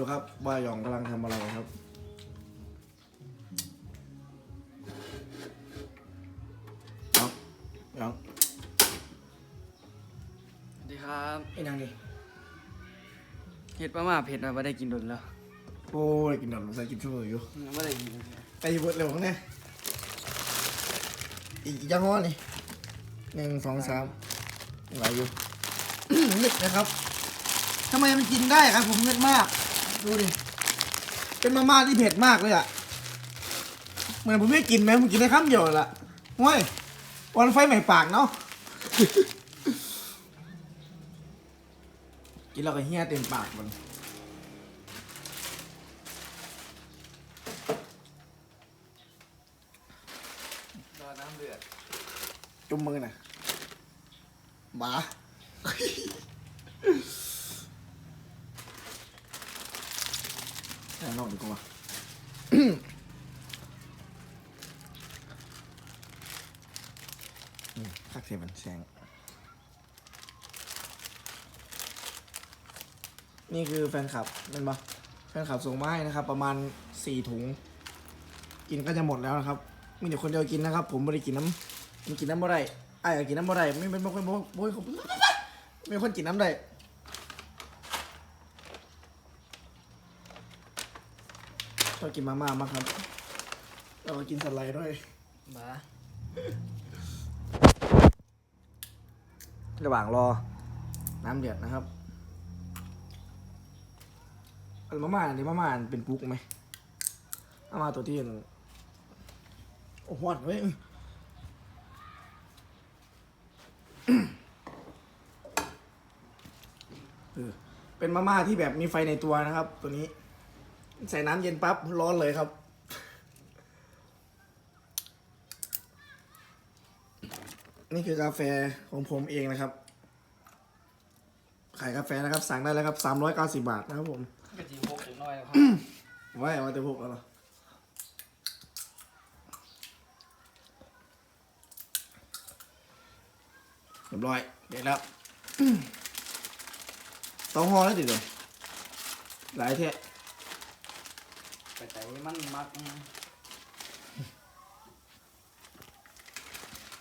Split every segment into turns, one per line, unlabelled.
ดูครับว่าหยองกำลังทำอะไรครับหยองหยอง
สวัสดีครับ
ไอ้นางนี่
เห็ดมาม่าเผ็ดมาไม่ได้กินโดนแล้ว
โอ้ยกินดอกใส่กินชั่วโมงอยู่
ไม่ได้กิน
ไปเบิดเร็วข้างในอีกยังห้อนี่หนึ่งสองสามไหลอยู่ นึกนะครับทำไมมันกินได้ครับผมเผ็ดมาก ดูดิ เป็นมาม่าที่เผ็ดมากเลยอะ เหมือนผมไม่กินไหมผมกินได้คำเดียวละโอ้ยวันไฟใหม่ปากเนาะ กินแล้วก็เฮี้ยเต็มปากมัน
รอน้ำเดือด
จุ่มมือน่ะหมาแน่นอนดี กว่าอืมคักเสียมันแสง นี่คือแฟนคลับนั่นปะแฟนคลับส่งมาให้นะครับ ประมาณสี่ถุง กินก็จะหมดแล้วนะครับ มีแต่คนเดียวกินนะครับ ผมไม่ได้กินน้ำผมกินน้ำบ่ได้ไอ้กินน้ำบ่ได้ไม่เป็นบางคนบอกโอ้ยเขาไม่คนกินน้ำได้ อบกินมาม่ามากครับเราก็กินสไลด์ด้วย
บ้า
ระหว่างรอ น้ำเดือดนะครับอันมาม่าอันนี้มาม่าอันเป็นปุ๊กไหมมาม่าตัวที่อันโอ้โหหวานเว้ยเออเป็นมาม่าที่แบบมีไฟในตัวนะครับ ตัวนี้ ใส่น้ำเย็นปั๊บร้อนเลยครับนี่คือกาแฟของผมเองนะครับ ขายกาแฟนะครับ สั่งได้แล้วครับ390บาทนะครับผม
กะทิพกถึงน้อยครับ
ไว้เอาแต่พวกแล้วเหรอเรียบร้อย เด็ดแล้วสองห่อแล้วติดเลยหลายเทะ
ไปใจมันมัก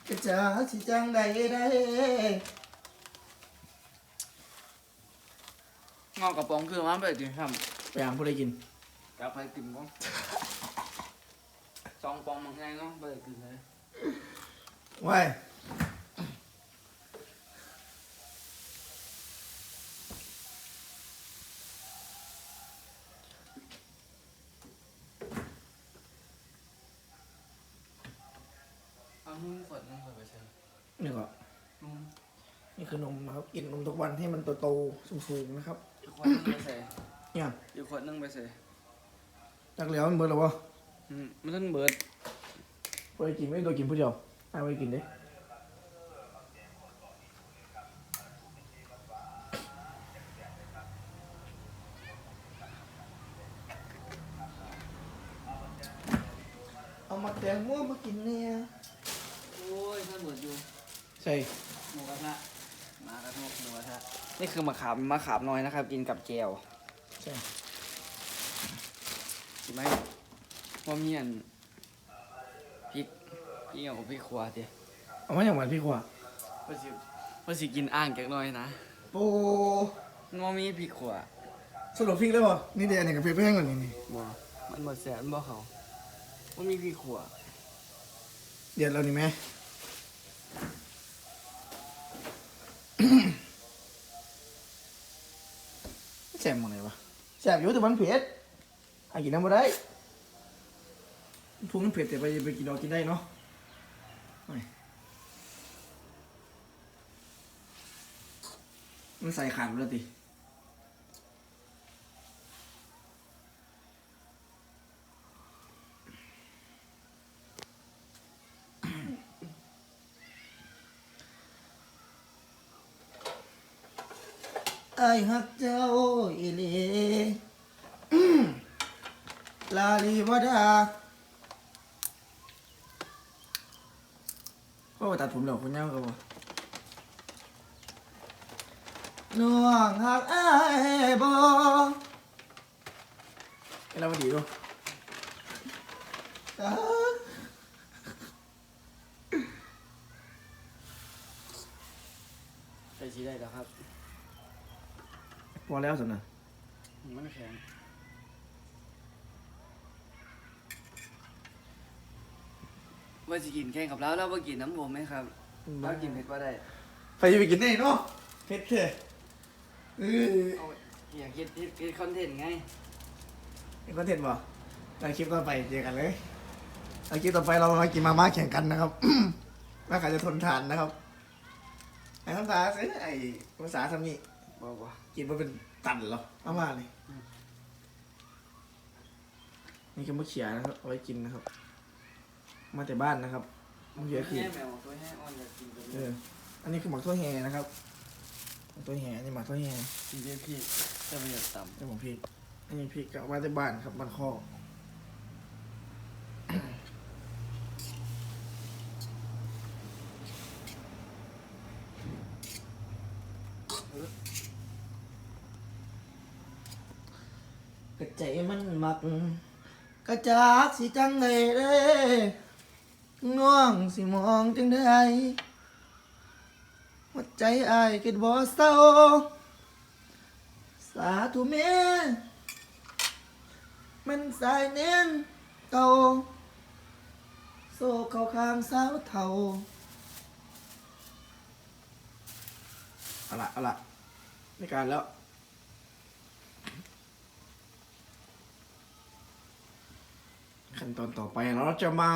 กระจาสิจังใดได้
งอกกระป๋องคือมันไปกินครับ
ไปอ่างผู้ใดกิน
กลับไปกินบ้างสองปองมันไงเนาะไปกินเลย
ไว้
เอานุ่มขวดนึงขวดไปใส่
นี่ก็
นุ่ม
นี่คือนมนะครับ กินนมทุกวันให้มันโตๆสูงๆนะครับ
อีกขวดนึงไปใส่
เนี่ย
อีกขวดนึงไปใส่
จักเหลียวมันเบิดแล้ววะ
อืมมันท่านเบิด
ผู้ใดกินไม่ตัวกินผู้เดียวไอ้ไว้กินเด้เอามาแตงโมมากินเนี่ย
โอ้ยท่านเบิดอยู่
ใช่
หมูกระทะมากระทะหมูกระทะนี่คือมะขามมะขามน้อยนะครับ กินกับแจว
ใช่
ใช่ไหมว่ามีอันพริกพริกเอาพริกขวาเดีย
เอามาอย่างหวานพี่ขวา
ว่าสิว่าสิกินอ่างแกกน้อยนะ
โอ้
มันว่ามีพริกขวา
สรุปพริกได้ป่ะนี่เดี๋ยวอันนี้กับเพชรแห้งกว่านี้นี่
บ่มันบ่แสบมันบ่เขาว่ามีพริกขวา
เดี๋ยวเรานี่ไหม แซ่บมั้งไงวะแซ่บอยู่แต่มันเผ็ดไอ้กินน้ำมาได้พวกนั้นเผ็ดแต่ไปไปกินเรากินได้เนาะมันใส่ขาดแล้วติ ไอ้ฮักเจ้าอีหลีลาลีวดาก็ตัดผมเหล่าคุณย่างก็บ่น้องหักไอ้บ่ให้เรามาดีดูอ่า
ไปชี้ได้แล้วครับ
พอแล้วสินะ
มันแข็งว่าจะกินแข่งกับเราแล้วว่ากินน้ำผมไหมครับเรากินเผ็ดว่าได้
ไปจะไปกินได้เนาะเผ็ดเถอะเออ
เอาอยากคิดคิดคอนเทนต์ไง
มีคอนเทนต์บ่ในคลิปต่อไปเจอกันเลยในคลิปต่อไปเรามากินมาม่าแข่งกันนะครับ ว่าใครจะทนทานนะครับไอ้ภาษาสิไอ้ภาษาทำนี่
บอกว่า
กินมาเป็นตันเหรอมาม่าเลย
อืม
นี่คือมะเขือนะครับเอาไว้กินนะครับ มาแต่บ้านนะครับมะเขือขีด
แม่แมวตัวแห้อ่อนอยากกินตัว
เอ
นี้
ออันนี้คือหมักทั่วแฮนะครับหมักทั่วแฮอันนี้หมักทั่วแฮ
จริงๆพี่จะประหยัดต่
เจ้าของพริกอันนี้พริกกับมาแต่บ้านครับบ้านข้อก มันมัก กระจากสิจังไงเด้ง่วงสิมองจังได้หัวใจอายคิดบ่เศร้า สาธุเมมันสายเน้นเก่าโซ่เข้าข้างสาวเท่าเอาละเอาละไม่การแล้ว ขั้นตอนต่อไปเราจะมา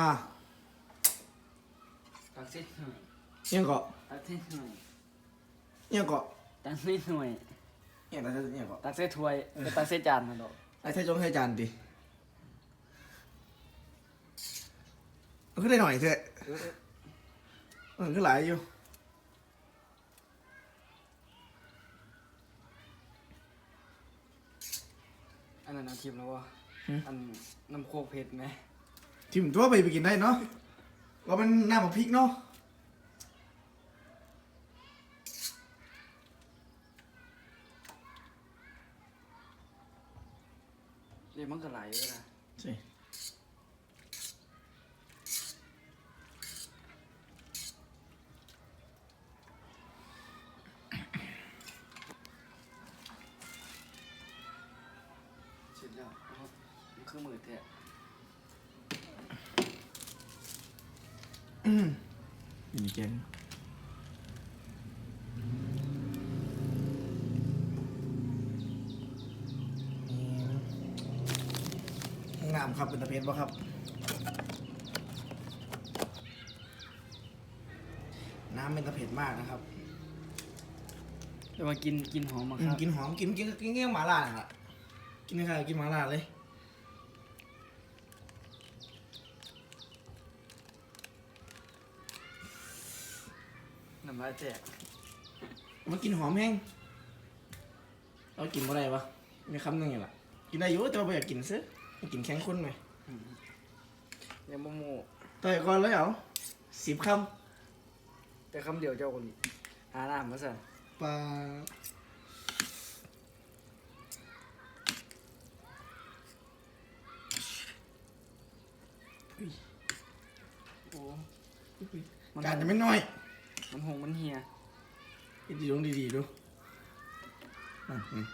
ำ
ตักเส้นหน่อย
เอียงเกาะ
ตักเส้นหน่อย
เอียงเกาะ
ตักเส้นหน่อย
เอียงอะไรเอียงเกาะ
ตักเส้นถ้วยไปตักเส้นจานมาดอก
ไอ้ไทยจงไทยจานดิมันขึ้นได้หน่อยเถอะมันขึ้นหลายอยู่
อันนั้นเอาทิมแล้ววะ อันน้ำโคกเผ็ดไหม
ทิมตัวไปไปกินได้เนาะว่ามันน้ำกับพริกเนาะ
เดี๋ยวมันก็ไหลเลยนะ
ใช่
เสร็จแล้วเอามัน คือมือแท้
ยินดีแกงงามครับเป็นตะเพียนปะครับ น้ำเป็นตะเพ็ดมากนะครับ
เดี๋ยวมากินกินหอมมา
อื
ค
ม
รับ
กินหอมกินกินกินเงี้ยหมาล่าน่ะกินอะไรกินหมาล่าเลย
น้ำลายแตก
มากินหอมแห้งเรากินอะไรวะมีคำหนึ่งอย่างละกินได้อยู่แต่ว่าไม่อยากกินซื้ออยากกินแข็งข้นไหม
ยังโมโม
ต่อยก่อนเลยเหรอสิบค
แต่คำเดียวเจ้าคนนี้หาหน้ามาสั่นำ
ปลา
โอ้มัน
การจะไม่น้อย
มันหงมันเฮีย
ดีลงดีๆดูอะนี่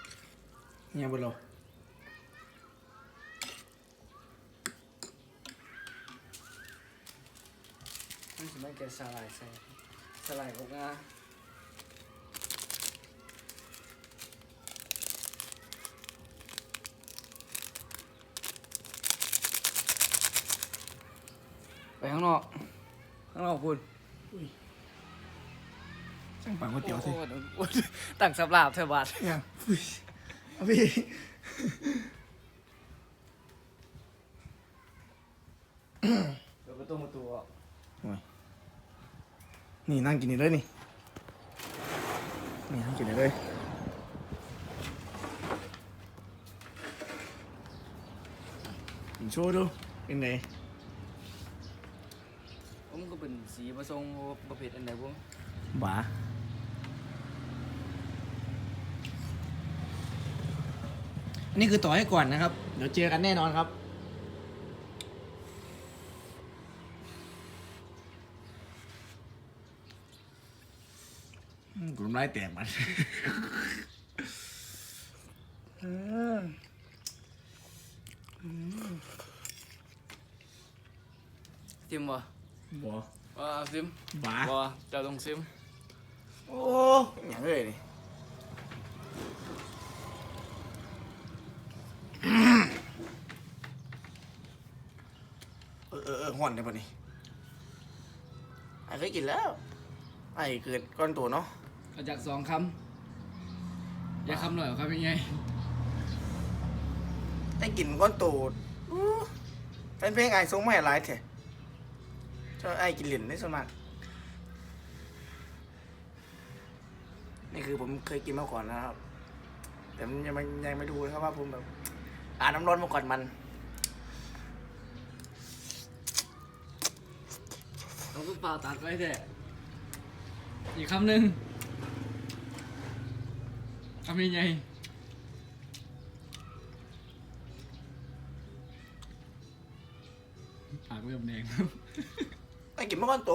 เฮียบนเรา
มันสมัยแกสลายใส่สลายพวกงาไปข้างนอก ข้างนอกพูด
ช่างปังก๋วยเตี๋ยวสิ
โอ้โหตั้งสับลาบเทบาท
เนี่ยอุ้ยเอาพี่
เดี๋ยวประตูประตูออก
นี่นั่งกินนี่เลยนี่นี่นั่งกินนี่เลยกินโชว์ดูเป็นไง
ผมก็เป็นสีผสมประเภทอันไหนพวก
บา นนี้คือต่อให้ก่อนนะครับ เดี๋ยวเจอกันแน่นอนครับอืมกูน้ำลายแตกมัน
ซิมบ่
บอ
ว่าซิม
บ้า
บ่เจ้าต้องซิม
โอ้อย่างเลยนี่ อเออเออห่อนได้ปะนี่ไอ้เคยกินแล้ว ไอ้เกิดก้อนตัวเนาะ
เอาจากสองคำอย่าคำหน่อยเหรอครับยังไง
ไอ้กินก้อนตัวอู้เป็นเพลงไอ้ทรงไม่หลายเถอะเจ้าไอ้กินเหรียญได้สวนมัครนี่คือผมเคยกินมาก่อนนะครับ แต่มันยังไม่ยังไม่ดูนะครับว่าผมแบบอานน้ำร้อนมาก่อนมัน
เราก็เปล่าตัดไว้แต่อีกคำหนึ่งคำยังไงปากเริ่มแดงครับ
ไอ้กินมาก่อนโต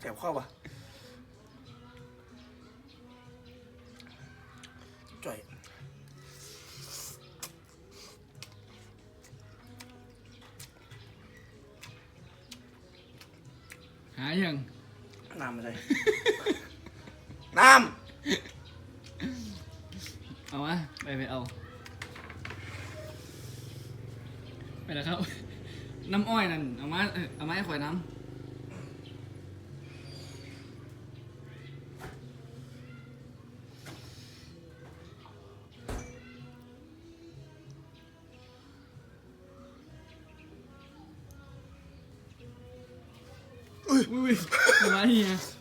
แสบข้อปะ น้เอา
วะไปไปเอา ไปแล้วครับ น้ำอ้อยนั่น เอามาเอ้ยเอามาให้ข่อยน้ำอุ้ยอุ้ยอะไรเนี่ย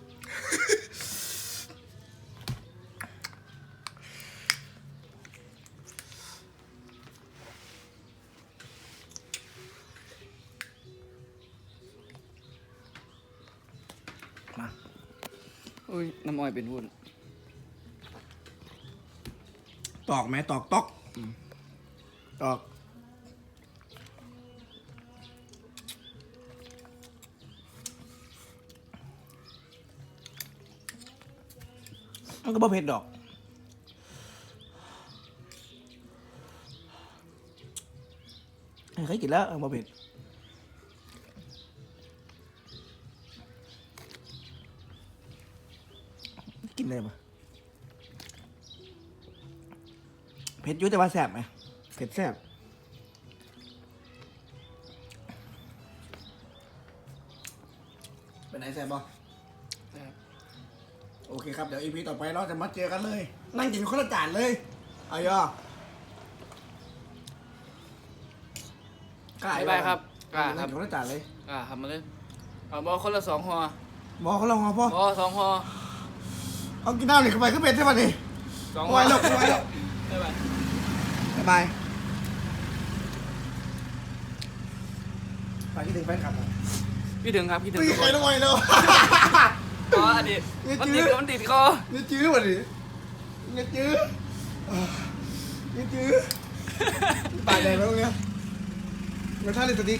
อุ้ยน้ำอ้อยเป็นวุ้น
ตอกไหมตอกตอกตอก มันก็บ่เผ็ดดอก เคยกินแล้วเออบ่เผ็ด ได้ปะเผ็ดอยุ่แต่ว่าแสบไหมเผ็ดแสบเป็นไหนแสบบ่โอเคครับ เดี๋ยวอีพีต่อไปเราจะมาเจอกันเลย นั่งกินคนละจานเลยเอาย่อ
บ๊ายบายครับกล้าค
นั่
รั
ง
บ
กินคนละจานเลย
อ่าทำมาเลยเอาบอคนละสองห่อ
บอกเขาลองมาพ่อบ
อสองห่อ
เอากินน้ำหรือเข้าไปขึ้นเป็นใช่ปะนี่
สอง
โอ้
ห่อย
ลูกโอ้ยลูก
บ๊ายบาย
บ๊ายบายไปที่ถึงแฟนคลับหน่อย
พี่ถึงครับพี่ถึง
ไม่
ทุก
เค
ค
ย
น
ต้องไว้เลย
อ๋ออดีตมันติดมันติดคอ
นี่จื้อวะดินี่จื้ออ่านี่จื้อปากแดงแล้วเนี่ยเงินท่าลิปสติก